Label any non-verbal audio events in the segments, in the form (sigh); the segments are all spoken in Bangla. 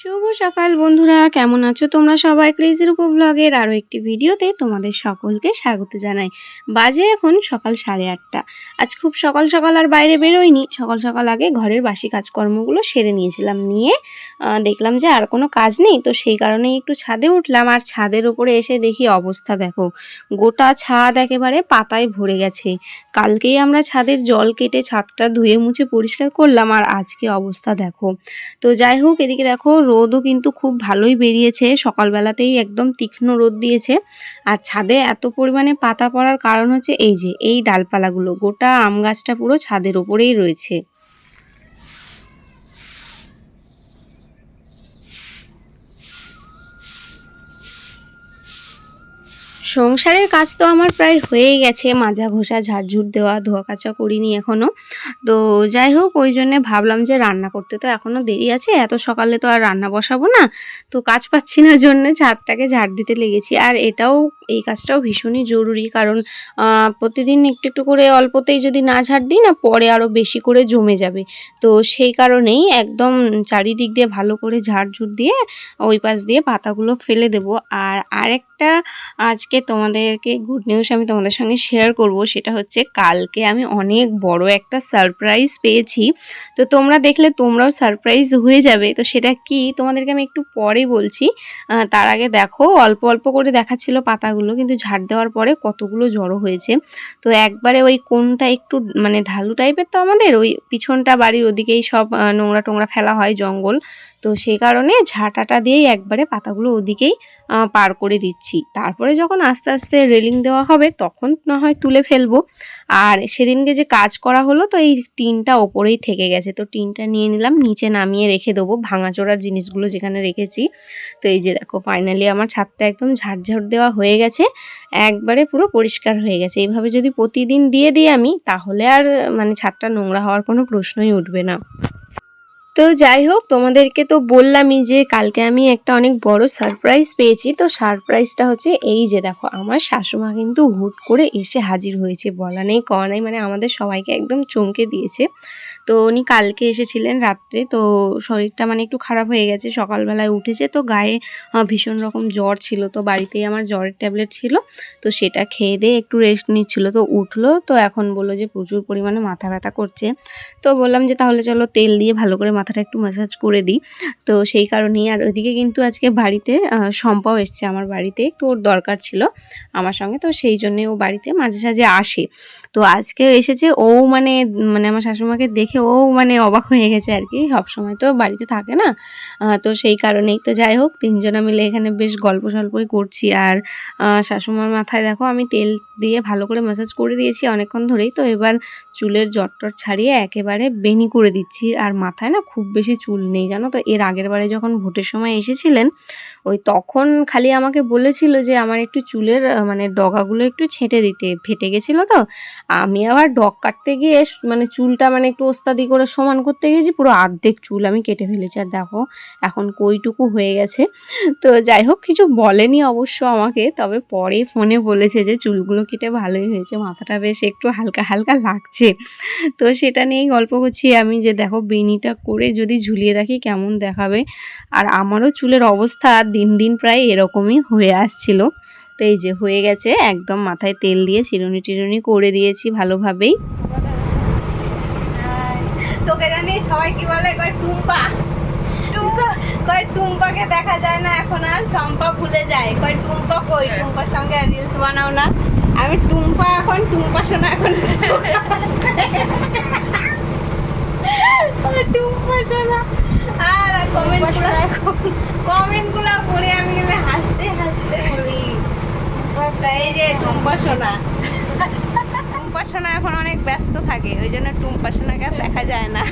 শুভ সকাল বন্ধুরা, কেমন আছো তোমরা সবাই? ক্রেজির উপর ব্লগের আরও একটি ভিডিওতে তোমাদের সকলকে স্বাগত জানাই। বাজে এখন সকাল সাড়ে আটটা। আজ খুব সকাল সকাল আর বাইরে বেরোয়নি সকাল সকাল আগে ঘরের বাসি কাজকর্মগুলো সেরে নিয়েছিলাম। নিয়ে দেখলাম যে আর কোনো কাজ নেই, তো সেই কারণেই একটু ছাদে উঠলাম। আর ছাদের উপরে এসে দেখি অবস্থা দেখো। গোটা ছাদ একেবারে পাতায় ভরে গেছে। কালকেই আমরা ছাদের জল কেটে ছাদটা ধুয়ে মুছে পরিষ্কার করলাম। আর আজকে অবস্থা দেখো। তো যাই হোক, এদিকে দেখো রোদও কিন্তু খুব ভালোই বেরিয়েছে। সকালবেলাতেই একদম তীক্ষ্ণ রোদ দিয়েছে। আর ছাদে এত পরিমাণে পাতা পড়ার কারণ হচ্ছে এই যে, এই ডালপালাগুলো, গোটা আম গাছটা পুরো ছাদের ওপরেই রয়েছে। সংসারের কাজ তো আমার প্রায় হয়েই গেছে। মাজা ঘষা, ঝাড়ঝুট দেওয়া ধোয়া কাচা করিনি এখনও। তো যাই হোক, ওই জন্যে ভাবলাম যে রান্না করতে তো এখনও দেরি আছে। এত সকালে তো আর রান্না বসাবো না। তো কাজ পাচ্ছি না জন্য ছাদটাকে ঝাড় দিতে লেগেছি। আর এটাও, এই কাজটাও ভীষণই জরুরি। কারণ প্রতিদিন একটু একটু করে অল্পতেই যদি না ঝাড় দিই না, পরে আরও বেশি করে জমে যাবে। তো সেই কারণেই একদম চারিদিক দিয়ে ভালো করে ঝাড়ঝুট দিয়ে, ওই পাশ দিয়ে পাতাগুলো ফেলে দেবো। আর আরেকটা আজকে তোমাদেরকে গুড নিউজ আমি তোমাদের সঙ্গে শেয়ার করব, সেটা হচ্ছে কালকে আমি অনেক বড় একটা সারপ্রাইজ পেয়েছি। তো তোমরা দেখলে তোমরাও সারপ্রাইজ হয়ে যাবে। তো সেটা কি? তোমাদেরকে আমি একটু পরে বলছি। তার আগে দেখো, অল্প অল্প করে দেখাচ্ছিল পাতাগুলো, কিন্তু ঝাড় দেওয়ার পরে কতগুলো জড়ো হয়েছে। তো একবারে ওই কোনটা একটু মানে ঢালু টাইপের তো আমাদের? ওই পিছনটা বাড়ির ওদিকেই সব নোংরা টোংরা ফেলা হয় জঙ্গল। তো সেই কারণে ঝাঁটাটা দিয়েই একবারে পাতাগুলো ওদিকেই পার করে দিচ্ছি। তারপরে যখন আস্তে আস্তে রেলিং দেওয়া হবে, তখন না হয় তুলে ফেলব। আর সেদিনকে যে কাজ করা হলো, তো এই টিনটা ওপরেই থেকে গেছে। তো টিনটা নিয়ে নিলাম, নিচে নামিয়ে রেখে দেবো ভাঙাচোরার জিনিসগুলো যেখানে রেখেছি। তো এই যে দেখো ফাইনালি আমার ছাদটা একদম ঝাড়ঝাড় দেওয়া হয়ে গেছে। একবারে পুরো পরিষ্কার হয়ে গেছে। এইভাবে যদি প্রতিদিন দিয়ে দিই আমি, তাহলে আর মানে ছাদটা নোংরা হওয়ার কোনো প্রশ্নই উঠবে না। তো যাই হোক, তোমাদেরকে তো বললামই যে কালকে আমি একটা অনেক বড় সারপ্রাইজ পেয়েছি। তো সারপ্রাইজটা হচ্ছে এই যে দেখো, আমার শাশুমা কিন্তু হুট করে এসে হাজির হয়েছে। বলা নেই, কওয়া নেই মানে আমাদের সবাইকে একদম চমকে দিয়েছে। তো উনি কালকে এসেছিলেন রাত্রে, তো শরীরটা মানে একটু খারাপ হয়ে গেছে, সকালবেলায় উঠেছে, তো গায়ে ভীষণ রকম জ্বর ছিল, তো বাড়িতেই আমার জ্বরের ট্যাবলেট ছিল, তো সেটা খেয়ে দিয়ে একটু রেস্ট নিচ্ছিল, তো উঠল, তো এখন বলল যে প্রচুর পরিমাণে মাথা ব্যথা করছে, তো বললাম যে তাহলে চলো তেল দিয়ে ভালো করে মাথাটা একটু ম্যাসাজ করে দিই, তো সেই কারণেই আর ওইদিকে কিন্তু আজকে বাড়িতে সম্পাও এসছে আমার বাড়িতে, একটু ওর দরকার ছিল আমার সঙ্গে, তো সেই জন্যে ও বাড়িতে মাঝে সাঝে আসে, তো আজকে এসেছে, ও মানে মানে আমার শাশুড়িমাকে দেখে ও মানে অবাক হয়ে গেছে আর কি। সবসময় তো বাড়িতে থাকে না। তো সেই কারণেই তো যাই হোক, তিনজনা মিলে এখানে বেশ গল্প সল্পই করছি। আর শাশুমার মাথায় দেখো আমি তেল দিয়ে ভালো করে ম্যাসাজ করে দিয়েছি অনেকক্ষণ ধরেই। তো এবার চুলের জটটর ছাড়িয়ে একেবারে বেনি করে দিচ্ছি। আর মাথায় না খুব বেশি চুল নেই, জানো তো? এর আগের বারে যখন ভোটের সময় এসেছিলেন, ওই তখন খালি আমাকে বলেছিল যে আমার একটু চুলের মানে ডগাগুলো একটু ছেঁটে দিতে। ফেটে গেছিল তো। আমি আবার ডগ কাটতে গিয়ে মানে চুলটা মানে একটু ওস্তাদি করে সমান করতে গেছি পুরো আর্ধেক চুল আমি কেটে ফেলেছি। আর দেখো, এখন কইটুকু হয়ে গেছে। তো যাই হোক, কিছু বলেনি অবশ্য আমাকে, তবে পরে ফোনে বলেছে যে চুলগুলো কেটে ভালোই হয়েছে, মাথাটা বেশ একটু হালকা হালকা লাগছে। তো সেটা নিয়েই গল্প করছি আমি যে দেখো বেনিটা করে যদি ঝুলিয়ে রাখি কেমন দেখাবে। আর আমারও চুলের অবস্থা দিন দিন প্রায় এরকমই হয়ে আসছিল। তো এই যে হয়ে গেছে, একদম মাথায় তেল দিয়ে চিরুনি টিরুনি করে দিয়েছি ভালোভাবেই। তোকে জানি সবাই কি বলে কয় টুম্পা। টুম্পা কয় টুম্পাকে দেখা যায় না এখন আর শম্পা ভুলে যায়। কয় টুম্পা কই? টুম্পার সঙ্গে আর রিলস বানাও না। আমি টুম্পা এখন টুম্পা শোনা এখন। টুম্পা শোনা আর কমেন্টগুলো কমেন্টগুলো পড়ে আমি গেলে হাসতে হাসতে বলি। এই যে টুম্পা শোনা টুম্পা সোনা এখন অনেক ব্যস্ত থাকে, ওই জন্য টুম্পা আর দেখা যায় না।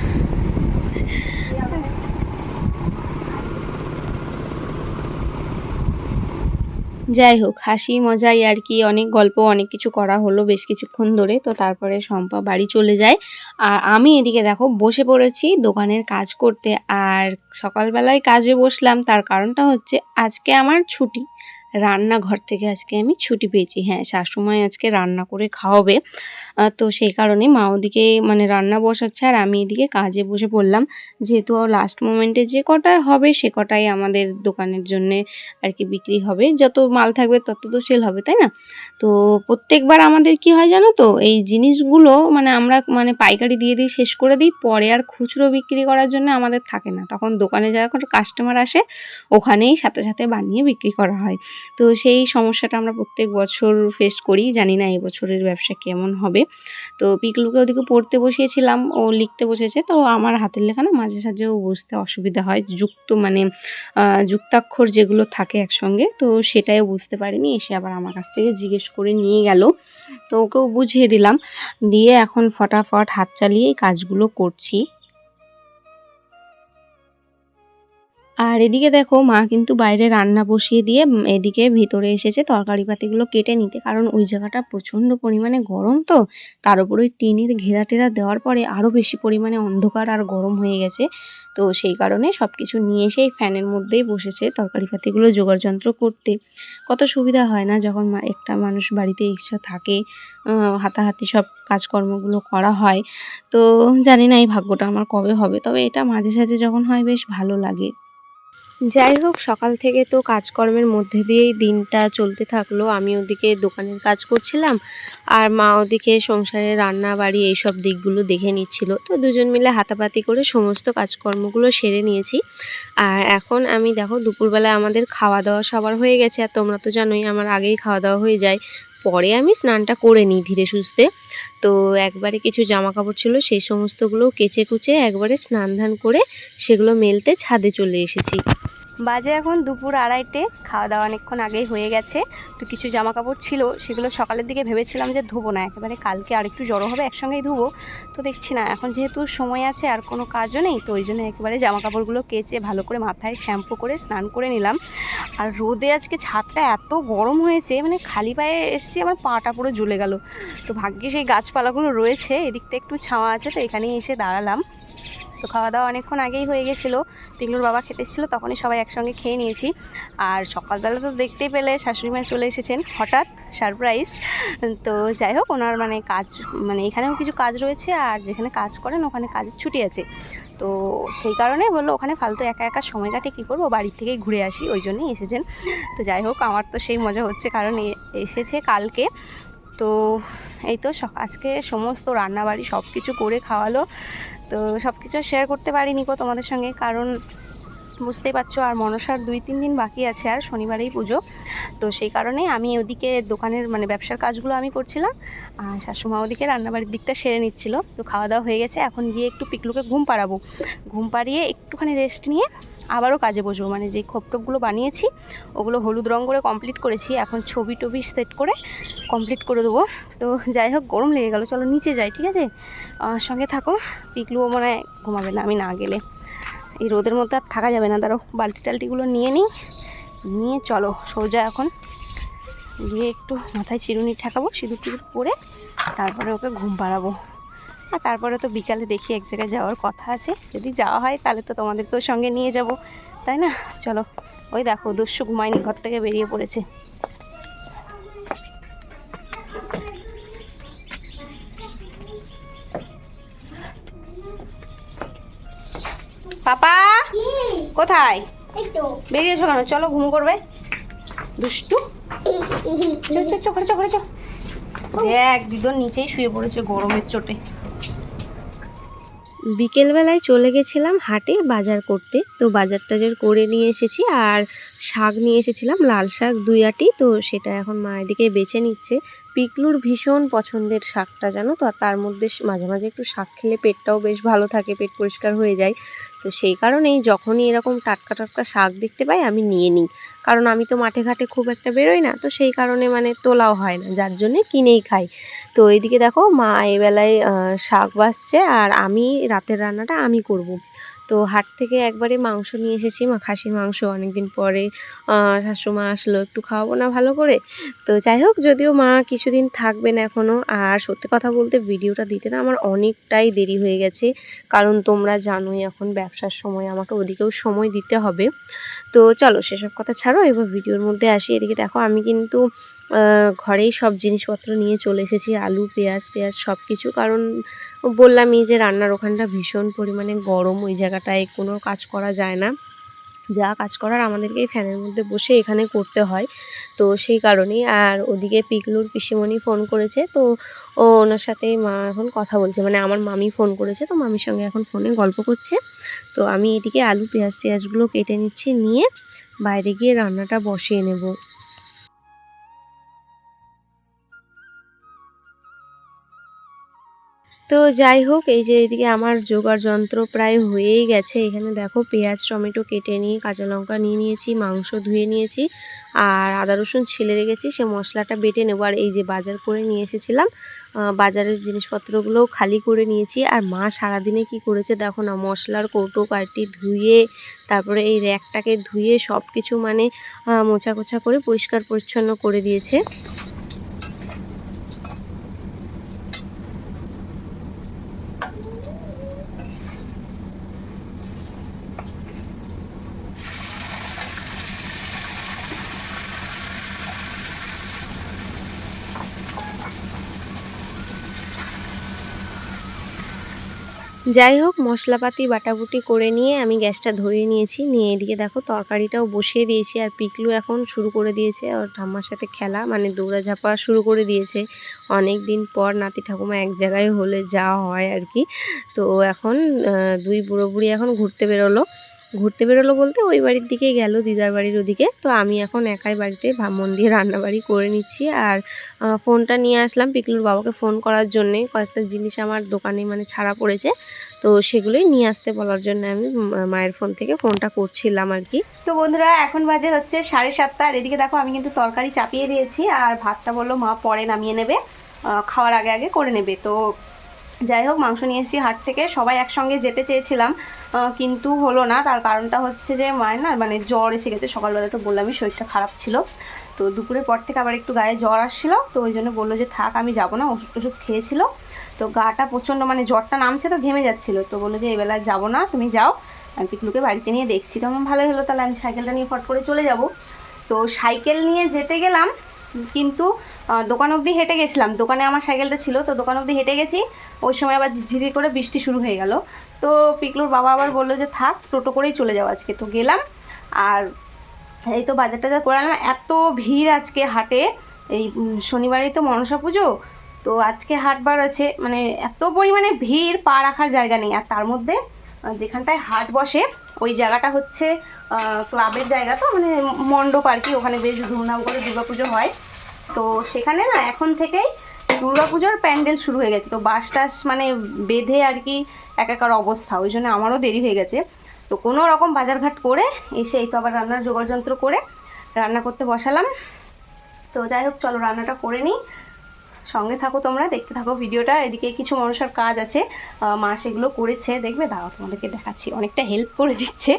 যাই হোক, হাসি, মজাই আর কি, অনেক গল্প, অনেক কিছু করা হলো বেশ কিছুক্ষণ ধরে, তো তারপরে শম্পা বাড়ি চলে যায়। আর আমি এদিকে দেখো, বসে পড়েছি দোকানের কাজ করতে, আর সকালবেলায় কাজে বসলাম, তার কারণটা হচ্ছে আজকে আমার ছুটি। রান্নাঘর থেকে আজকে আমি ছুটি পেয়েছি। হ্যাঁ শাশুমাই আজকে রান্না করে খাওয়াবে। তো সেই কারণে মা ওদিকে মানে রান্না বসাচ্ছে আর আমি এদিকে কাজে বসে পড়লাম। যেহেতু লাস্ট মোমেন্টে যে কটা হবে সে কটাই আমাদের দোকানের জন্যে আর কি বিক্রি হবে। যত মাল থাকবে তত তো সেল হবে, তাই না? তো প্রত্যেকবার আমাদের কি হয় জানো তো, এই জিনিসগুলো মানে আমরা মানে পাইকারি দিয়ে দিই, শেষ করে দিই, পরে আর খুচরো বিক্রি করার জন্য আমাদের থাকে না। তখন দোকানে যারা কাস্টমার আসে, ওখানেই সাথে সাথে বানিয়ে বিক্রি করা হয়। তো সেই সমস্যাটা আমরা প্রত্যেক বছর ফেস করি। জানি না এই বছরের ব্যবসা কেমন হবে। তো পিকলুকে ওদিকে পড়তে বসিয়েছিলাম, ও লিখতে বসেছে। তো আমার হাতের লেখা না মাঝে সাঝেও বুঝতে অসুবিধা হয়। যুক্ত মানে যুক্তাক্ষর যেগুলো থাকে একসঙ্গে, তো সেটাইও বুঝতে পারিনি। এসে আবার আমার কাছ থেকে জিজ্ঞেস করে নিয়ে গেল। তো ওকেও বুঝিয়ে দিলাম। দিয়ে এখন ফটাফট হাত চালিয়ে কাজগুলো করছি। আর এদিকে দেখো মা কিন্তু বাইরে রান্না বসিয়ে দিয়ে এদিকে ভিতরে এসেছে তরকারি পাতিগুলো কেটে নিতে। কারণ ওই জায়গাটা প্রচণ্ড পরিমাণে গরম তো, তার উপর ওই টিনের ঘেরা টেরা দেওয়ার পরে আরও বেশি পরিমাণে অন্ধকার আর গরম হয়ে গেছে। তো সেই কারণে সব কিছু নিয়ে এসে এই ফ্যানের মধ্যেই বসেছে তরকারি পাতিগুলো জোগাড় যন্ত্র করতে। কত সুবিধা হয় না যখন একটা মানুষ বাড়িতে এক্সট্রা থাকে হাতাহাতি সব কাজকর্মগুলো করা হয়। তো জানি না এই ভাগ্যটা আমার কবে হবে, তবে এটা মাঝে সাঝে যখন হয় বেশ ভালো লাগে। যাই হোক, সকাল থেকে তো কাজকর্মের মধ্যে দিয়েই দিনটা চলতে থাকল। আমি ওদিকে দোকানের কাজ করছিলাম, আর মা ওদিকে সংসারে রান্না বাড়ি এইসব দিকগুলো দেখে নিচ্ছিল। তো দুজন মিলে হাতাপাতি করে সমস্ত কাজকর্মগুলো সেরে নিয়েছি। আর এখন আমি দেখো দুপুরবেলা আমাদের খাওয়া দাওয়া সবার হয়ে গেছে। আর তোমরা তো জানোই, আমার আগেই খাওয়া দাওয়া হয়ে যায়। পরে আমি স্নানটা করে নিই ধীরে সুস্থে। তো একবারে কিছু জামা কাপড় ছিল, সেই সমস্তগুলো কেচে কুচে একবারে স্নান ধান করে সেগুলো মেলতে ছাদে চলে এসেছি। বাজে এখন দুপুর আড়াইটে খাওয়া দাওয়া অনেকক্ষণ আগেই হয়ে গেছে। তো কিছু জামা কাপড় ছিল, সেগুলো সকালের দিকে ভেবেছিলাম যে ধোবো না, একেবারে কালকে আরেকটু জড়ো হবে, একসঙ্গেই ধুবো। তো দেখছি না, এখন যেহেতু সময় আছে আর কোনো কাজও নেই, তো ওই জন্য একেবারে জামা কাপড়গুলো কেচে ভালো করে মাথায় শ্যাম্পু করে স্নান করে নিলাম। আর রোদে আজকে ছাদটা এত গরম হয়েছে মানে খালি পায়ে এসেছি, আমার পাটা পুরো জ্বলে গেল। তো ভাগ্যে সেই গাছপালাগুলো রয়েছে, এদিকটা একটু ছাওয়া আছে, তো এখানেই এসে দাঁড়ালাম। তো খাওয়া দাওয়া অনেকক্ষণ আগেই হয়ে গেছিল। পিগলুর বাবা খেতে এসেছিল, তখনই সবাই একসঙ্গে খেয়ে নিয়েছি। আর সকালবেলা তো দেখতেই পেলে শাশুড়ি মা চলে এসেছেন, হঠাৎ সারপ্রাইজ তো যাই হোক, ওনার মানে কাজ মানে এখানেও কিছু কাজ রয়েছে আর যেখানে কাজ করেন ওখানে কাজের ছুটি আছে। তো সেই কারণে বলল, ওখানে ফালতু একা একা সময় কাটে কী করব? বাড়ির থেকেই ঘুরে আসি। ওই জন্যই এসেছেন। তো যাই হোক, আমার তো সেই মজা হচ্ছে কারণ এসেছে কালকে। তো এই তো আজকে সমস্ত রান্নাবাড়ি সব কিছু করে খাওয়ালো। তো সব কিছু শেয়ার করতে পারিনি কো তোমাদের সঙ্গে, কারণ বুঝতেই পারছ আর মনসার দুই তিন দিন বাকি আছে আর শনিবারেই পুজো। তো সেই কারণে আমি ওদিকে দোকানের মানে ব্যবসার কাজগুলো আমি করছিলাম, আর শাশুমা ওদিকে রান্নাবাড়ির দিকটা সেরে নিচ্ছিল। তো খাওয়া দাওয়া হয়ে গেছে, এখন গিয়ে একটু পিকলুকে ঘুম পাড়াবো। ঘুম পাড়িয়ে একটুখানি রেস্ট নিয়ে আবারও কাজে বসবো। মানে যে খোপ টোপগুলো বানিয়েছি, ওগুলো হলুদ রং করে কমপ্লিট করেছি। এখন ছবি টবি সেট করে কমপ্লিট করে দেবো। তো যাই হোক, গরম লেগে গেলো। চলো নিচে যাই, ঠিক আছে? সঙ্গে থাকো। পিকলুও মনে হয় ঘুমাবে না, আমি না গেলে। এই রোদের মধ্যে আর থাকা যাবে না। দাঁড়ো বালতি টালতিগুলো নিয়ে নিই। নিয়ে চলো, সোজা এখন গিয়ে একটু মাথায় চিরুনি ঠেকাবো সিঁদুর টিঁদুর পরে তারপরে ওকে ঘুম পাড়াবো। আর তারপরে তো বিকালে দেখি এক জায়গায় যাওয়ার কথা আছে। যদি যাওয়া হয় তাহলে তো তোমাদেরকেও সঙ্গে নিয়ে যাব। তাই না? চলো। ওই দেখো দস্যু ঘুমায়নি ঘর থেকে বেরিয়ে পড়েছে। পাপা কোথায়? বেরিয়েছো কেন? চলো ঘুম করবে। দুষ্টু। চো চো চো চো দেখ দিদর নিচেই শুয়ে পড়েছে গরমের চোটে। বিকেলবেলায় চলে গেছিলাম হাটে বাজার করতে। তো বাজার টাজার করে নিয়ে এসেছি আর শাক নিয়ে এসেছিলাম, লাল শাক দুই আটি। তো সেটা এখন মায়ের দিকে বেছে নিচ্ছে। পিকলুর ভীষণ পছন্দের শাকটা, জানো তো? তার মধ্যে মাঝে মাঝে একটু শাক খেলে পেটটাও বেশ ভালো থাকে, পেট পরিষ্কার হয়ে যায়। তো সেই কারণেই যখনই এরকম টাটকা টাটকা শাক দেখতে পাই, আমি নিয়ে নিই। কারণ আমি তো মাঠে ঘাটে খুব একটা বেরোই না, তো সেই কারণে মানে তোলাও হয় না, যার জন্যে কিনেই খাই। তো এইদিকে দেখো, মা এবেলায় শাক বাসছে আর আমি রাতের রান্নাটা আমি করব। তো হাট থেকে একবারে মাংস নিয়ে এসেছি, মা খাসির মাংস অনেকদিন পরে শাশুমা আসলো একটু খাওয়াবো না ভালো করে। তো যাই হোক, যদিও মা কিছুদিন থাকবেন এখনও আর সত্যি কথা বলতে ভিডিওটা দিতে না আমার অনেকটাই দেরি হয়ে গেছে। কারণ তোমরা জানোই এখন ব্যবসার সময়, আমাকে ওদিকেও সময় দিতে হবে। তো চলো সেসব কথা ছাড়ো, এবার ভিডিওর মধ্যে আসি। এদিকে দেখো, আমি কিন্তু ঘরেই সব জিনিসপত্র নিয়ে চলে এসেছি, আলু, পেঁয়াজ টেয়াজ সব কিছু কারণ বললামই যে রান্নার ওখানটা ভীষণ পরিমাণে গরম, ওই জায়গাটায় কোনো কাজ করা যায় না। যা কাজ করার আমাদেরকে ফ্যানের মধ্যে বসে এখানে করতে হয়। তো সেই কারণেই আর ওদিকে পিকলুর পিসিমণি ফোন করেছে। তো ও ওনার সাথে মা এখন কথা বলছে। মানে আমার মামি ফোন করেছে। তো মামির সঙ্গে এখন ফোনে গল্প করছে। তো আমি এদিকে আলু, পেঁয়াজ, টেয়াজগুলো কেটে নিচ্ছি। নিয়ে বাইরে গিয়ে রান্নাটা বসিয়ে নেব। তো যাই হোক, এই যে এদিকে আমার জোগাড় যন্ত্র প্রায় হয়েই গেছে। এখানে দেখো পেঁয়াজ, টমেটো কেটে নিয়ে, কাঁচা লঙ্কা নিয়ে নিয়েছি, মাংস ধুয়ে নিয়েছি, আর আদা রসুন ছিলে রেখেছি, সে মশলাটা বেটে নেব। আর এই যে বাজার করে নিয়ে এসেছিলাম বাজারের জিনিসপত্রগুলোও খালি করে নিয়েছি। আর মা সারাদিনে কি করেছে দেখো না, মশলার কৌটো কাটি ধুয়ে, তারপরে এই র্যাকটাকে ধুয়ে সব কিছু মানে মোছা কোছা করে পরিষ্কার পরিচ্ছন্ন করে দিয়েছে। যাই হোক, মশলাপাতি, বাটাবুটি করে নিয়ে আমি গ্যাসটা ধরিয়ে নিয়েছি। নিয়ে এদিকে দেখো, তরকারিটাও বসিয়ে দিয়েছি আর পিকলু এখন শুরু করে দিয়েছে। আর ঠাম্মার সাথে খেলা মানে দৌড়াঝাপা শুরু করে দিয়েছে। অনেক দিন পর নাতি ঠাকুমা এক জায়গায় হলে যাওয়া হয় আর কি। তো এখন দুই বুড়ো বুড়ি এখন ঘুরতে বেরোলো। ঘুরতে বেরোলো বলতে ওই বাড়ির দিকেই গেল, দিদার বাড়ির ওদিকে। তো আমি এখন একাই বাড়িতে ভামন দিয়ে রান্নাবাড়ি করে নিচ্ছি। আর ফোনটা নিয়ে আসলাম পিকলুর বাবাকে ফোন করার জন্যে। কয়েকটা জিনিস আমার দোকানে মানে ছাড়া পড়েছে। তো সেগুলোই নিয়ে আসতে বলার জন্য আমি মায়ের ফোন থেকে ফোনটা করছিলাম আর কি। তো বন্ধুরা, এখন বাজে হচ্ছে সাড়ে সাতটা। আর এদিকে দেখো, আমি কিন্তু তরকারি চাপিয়ে দিয়েছি। আর ভাতটা বলল মা পরে নামিয়ে নেবে। খাওয়ার আগে আগে করে নেবে। তো যাই হোক, মাংস নিয়ে এসেছি হাট থেকে। সবাই একসঙ্গে যেতে চেয়েছিলাম কিন্তু হলো না। তার কারণটা হচ্ছে যে মায়ের না মানে জ্বর এসে গেছে। সকালবেলা তো বললামই শরীরটা খারাপ ছিল। তো দুপুরের পর থেকে আবার একটু গায়ে জ্বর আসছিল। তো ওই জন্য বলল যে, থাক, আমি যাব না। ওষুধ টষুধ খেয়েছিল। তো গাটা প্রচণ্ড মানে জ্বরটা নামছে তো, ঘেমে যাচ্ছিল। তো বলল যে এবেলায় যাব না, তুমি যাও। আমি পিকলুকে বাড়িতে নিয়ে দেখছি। তো আমার ভালোই হলো, তাহলে আমি সাইকেলটা নিয়ে ফট করে চলে যাব। তো সাইকেল নিয়ে যেতে গেলাম, কিন্তু দোকান অবধি হেঁটে গেছিলাম। দোকানে আমার সাইকেলটা ছিল, তো দোকান অবধি হেঁটে গেছি। ওই সময় আবার ঝিরি করে বৃষ্টি শুরু হয়ে গেল। তো পিকলুর বাবা আবার বলল যে, থাক, টোটো করেই চলে যাও আজকে। তো গেলাম, আর এই তো বাজার টাজার করে আনলাম। এত ভিড় আজকে হাটে। এই শনিবারেই তো মনসা পুজো। তো আজকে হাটবার আছে। মানে এত পরিমাণে ভিড়, পা রাখার জায়গা নেই। আর তার মধ্যে যেখানটায় হাট বসে, ওই জায়গাটা হচ্ছে ক্লাবের জায়গা তো। মানে মণ্ডপ আর কি, ওখানে বেশ ধুমধাম করে দুর্গাপুজো হয়। তো সেখানে না এখন থেকেই দুর্গাপুজোর প্যান্ডেল শুরু হয়ে গেছে। তো বাস টাস মানে বেঁধে আর কি একাকার অবস্থা, ওই জন্য আমারও দেরি হয়ে গেছে। তো কোনো রকম বাজারঘাট করে এসে এই তো আবার রান্নার যোগাযন্ত্র করে রান্না করতে বসালাম। তো যাই হোক, চলো রান্নাটা করে নিই। সঙ্গে থাকো তোমরা দেখতে থাকো ভিডিওটা। এদিকে কিছু মানুষের কাজ আছে মা সেগুলো করেছে। দেখবে? দাঁড়াও তোমাদেরকে দেখাচ্ছি। অনেকটা হেল্প করে দিচ্ছে।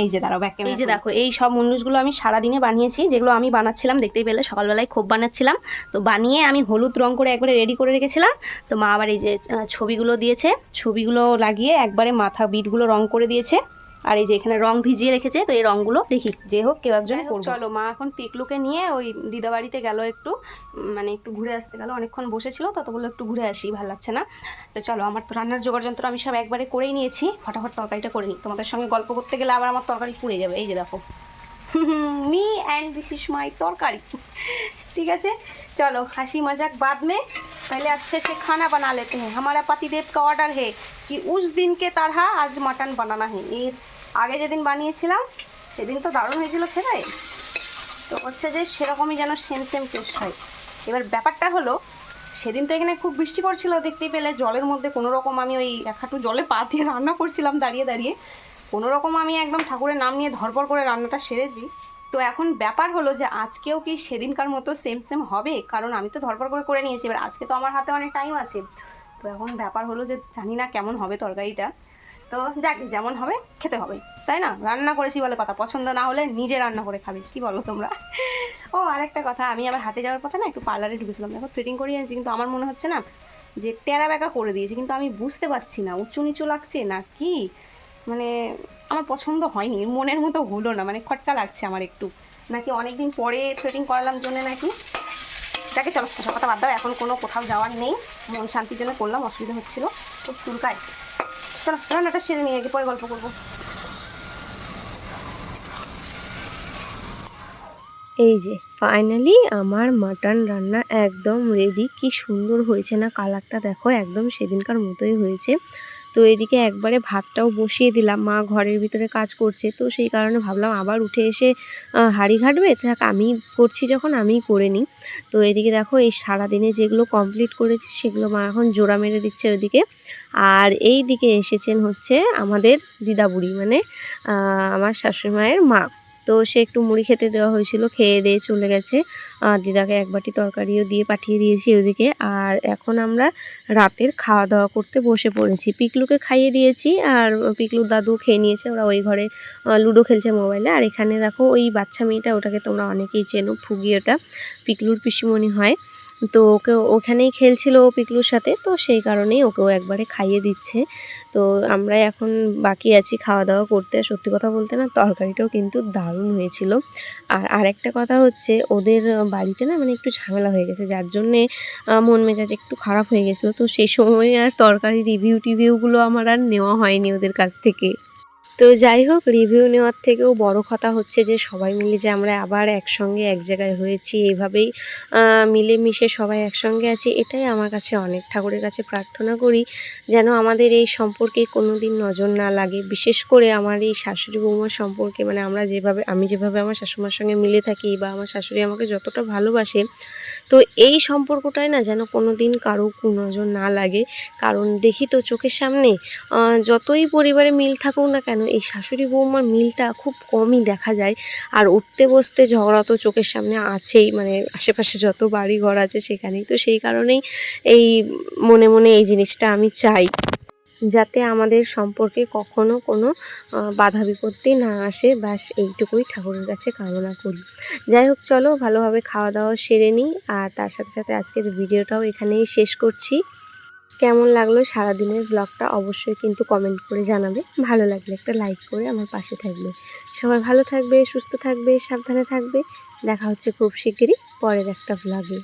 এই যে দাঁড়াও ব্যাক এই যে দেখো এই সব মুন্ডুসগুলো আমি সারাদিনে বানিয়েছি যেগুলো আমি বানাচ্ছিলাম দেখতেই পেলে সকালবেলায় খুব বানাচ্ছিলাম। তো বানিয়ে আমি হলুদ রং করে একবারে রেডি করে রেখেছিলাম। তো মা আবার এই যে ছবিগুলো দিয়েছে। ছবিগুলো লাগিয়ে একবারে মাথা বিটগুলো রং করে দিয়েছে। আর এই যে এখানে রং ভিজিয়ে রেখেছে তো এই রংগুলো দেখি যে হোক কেউ একজন করবো। চলো মা এখন পিকলুকে নিয়ে ওই দিদা বাড়িতে গেল একটু উম, মানে একটু ঘুরে আসতে গেল অনেকক্ষণ বসেছিল তত বললো একটু ঘুরে আসি ভালো লাগছে না তো চলো আমার তো রান্নার জোগাড় যন্ত্র আমি সব একবারে করেই নিয়েছি ফটাফট তরকারিটা করে নিই তোমাদের সঙ্গে গল্প করতে গেলে আবার আমার তরকারি পুড়ে যাবে এই যে দেখো (laughs) me and this is my tarkari ठीक है चलो हंसी मजाक बाद में पहले अच्छे से खाना बना लेते हैं हमारा पतिदेव का ऑर्डर है कि उस दिन के तरह आज मटन बनाना है এর আগে যেদিন বানিয়েছিলাম, সেদিন তো দারুণ হয়েছিল খেতে। তো হচ্ছে যে সেরকমই যেন সেম সেম টেস্ট হয়। এবার ব্যাপারটা হলো, সেদিন তো এখানে খুব বৃষ্টি পড়ছিল, দেখতেই পেলে জলের মধ্যে কোনো রকম আমি ওই এক হাঁটু জলে পা দিয়ে রান্না করছিলাম দাঁড়িয়ে দাঁড়িয়ে। কোনো রকম আমি একদম ঠাকুরের নাম নিয়ে ধরপর করে রান্নাটা সেরেছি। তো এখন ব্যাপার হলো যে আজকেও কি সেদিনকার মতো সেম সেম হবে? কারণ আমি তো ধরপর করে করে নিয়েছি, এবার আজকে তো আমার হাতে অনেক টাইম আছে। তো এখন ব্যাপার হলো যে জানি না কেমন হবে তরকারিটা। তো যাক, যেমন হবে, খেতে হবে। তাই না? রান্না করেছি বলে কথা, পছন্দ না হলে নিজে রান্না করে খাবে, কি বলো তোমরা? ও, আরেকটা কথা, আমি আবার হাতে যাওয়ার কথা না একটু পার্লারে ঢুকেছিলাম। দেখো থ্রেডিং করিয়ে আনছি, কিন্তু আমার মনে হচ্ছে না যে টেরা ব্যাকা করে দিয়েছে, কিন্তু আমি বুঝতে পারছি না, উঁচু নিচু লাগছে না কি? মানে আমার পছন্দ হয়নি, মনের মতো হলো না মানে খটকা লাগছে আমার একটু। নাকি অনেকদিন পরে থ্রেডিং করালাম জন্য নাকি? যাকে চলো, কথা বাদ দাও, এখন কোনো কোথাও যাওয়ার নেই, মন শান্তির জন্য করলাম, অসুবিধা হচ্ছিল, খুব চুলকায়। চলো, রান্নাটা সেরে নিয়ে আগে পরে গল্প করব। এই যে ফাইনালি আমার মাটন রান্না একদম রেডি কি সুন্দর হয়েছে না কালারটা দেখো, একদম সেদিনকার মতোই হয়েছে। তো এদিকে একবারে ভাতটাও বসিয়ে দিলাম। মা ঘরের ভিতরে কাজ করছে, তো সেই কারণে ভাবলাম আবার উঠে এসে হাড়ি ঘাটবে? থাক আমি করছি যখন, আমিই করে নিই। তো এদিকে দেখো, এই সারাদিনে যেগুলো কমপ্লিট করেছি, সেগুলো মা এখন জোড়া মেরে দিচ্ছে ওইদিকে। আর এই দিকে এসেছেন হচ্ছে আমাদের দিদাবুড়ি মানে আমার শাশুড়ি মায়ের মা। তো সে একটু মুড়ি খেতে দেওয়া হয়েছিল, খেয়ে দিয়ে চলে গেছে। আর দিদাকে এক বাটি তরকারিও দিয়ে পাঠিয়ে দিয়েছি ওদিকে। আর এখন আমরা রাতের খাওয়া দাওয়া করতে বসে পড়েছি। পিকলুকে খাইয়ে দিয়েছি আর পিকলুর দাদু খেয়ে নিয়েছে। ওরা ওই ঘরে লুডো খেলছে মোবাইলে। আর এখানে দেখো ওই বাচ্চা মেয়েটা, ওটাকে তোমরা অনেকেই চেনো, ফুগি ওটা, পিকলুর পিসিমণি হয়। তো ওকে ওখানেই খেলছিল ও পিকলুর সাথে, তো সেই কারণেই ওকেও একবারে খাইয়ে দিচ্ছে। তো আমরা এখন বাকি আছি খাওয়া দাওয়া করতে। সত্যি কথা বলতে না, তরকারিটাও কিন্তু দারুণ হয়েছিল। আর আরেকটা কথা হচ্ছে, ওদের বাড়িতে না মানে একটু ঝামেলা হয়ে গেছে, যার জন্যে মন মেজাজ একটু খারাপ হয়ে গেছিল। তো সেই সময় আর তরকারি রিভিউ টিভিউগুলো আমার আর নেওয়া হয়নি ওদের কাছ থেকে। তো যাই হোক রিভিউ নেওয়ার থেকেও বড় কথা হচ্ছে যে, সবাই মিলে যে আমরা আবার একসঙ্গে এক জায়গায় হয়েছি এইভাবেই মিলেমিশে সবাই একসঙ্গে আছি, এটাই আমার কাছে অনেক ঠাকুরের কাছে প্রার্থনা করি, যেন আমাদের এই সম্পর্কে কোনো দিন নজর না লাগে। বিশেষ করে আমার এই শাশুড়ি বৌমার সম্পর্কে মানে আমরা যেভাবে, আমি যেভাবে আমার শাশুমার সঙ্গে মিলে থাকি বা আমার শাশুড়ি আমাকে যতটা ভালোবাসে তো এই সম্পর্কটাই না যেন কোনো দিন কারও কুনজর না লাগে। কারণ দেখি তো চোখের সামনে যতই পরিবারে মিল থাকুক না কেন, এই শাশুড়ি বৌমার মিলটা খুব কমই দেখা যায়। আর উঠতে বসতে ঝগড়া তো চোখের সামনে আছেই মানে আশেপাশে যত বাড়ি ঘর আছে সেখানেই। তো সেই কারণেই এই মনে মনে এই জিনিসটা আমি চাই। যাতে আমাদের সম্পর্কে কখনো কোনো বাধা বিপত্তি না আসে। ব্যাস, এইটুকুই ঠাকুরের কাছে কামনা করি। যাই হোক, চলো ভালোভাবে খাওয়া দাওয়া সেরে নিই। আর তার সাথে সাথে আজকের ভিডিওটাও এখানেই শেষ করছি। কেমন লাগল সারাদিনের ব্লগটা অবশ্যই কিন্তু কমেন্ট করে জানাবে। ভালো লাগলে একটা লাইক করে আমার পাশে থাকবে। সবাই ভালো থাকবে, সুস্থ থাকবে, সাবধানে থাকবে। দেখা হচ্ছে খুব শিগগিরই পরের একটা ব্লগে।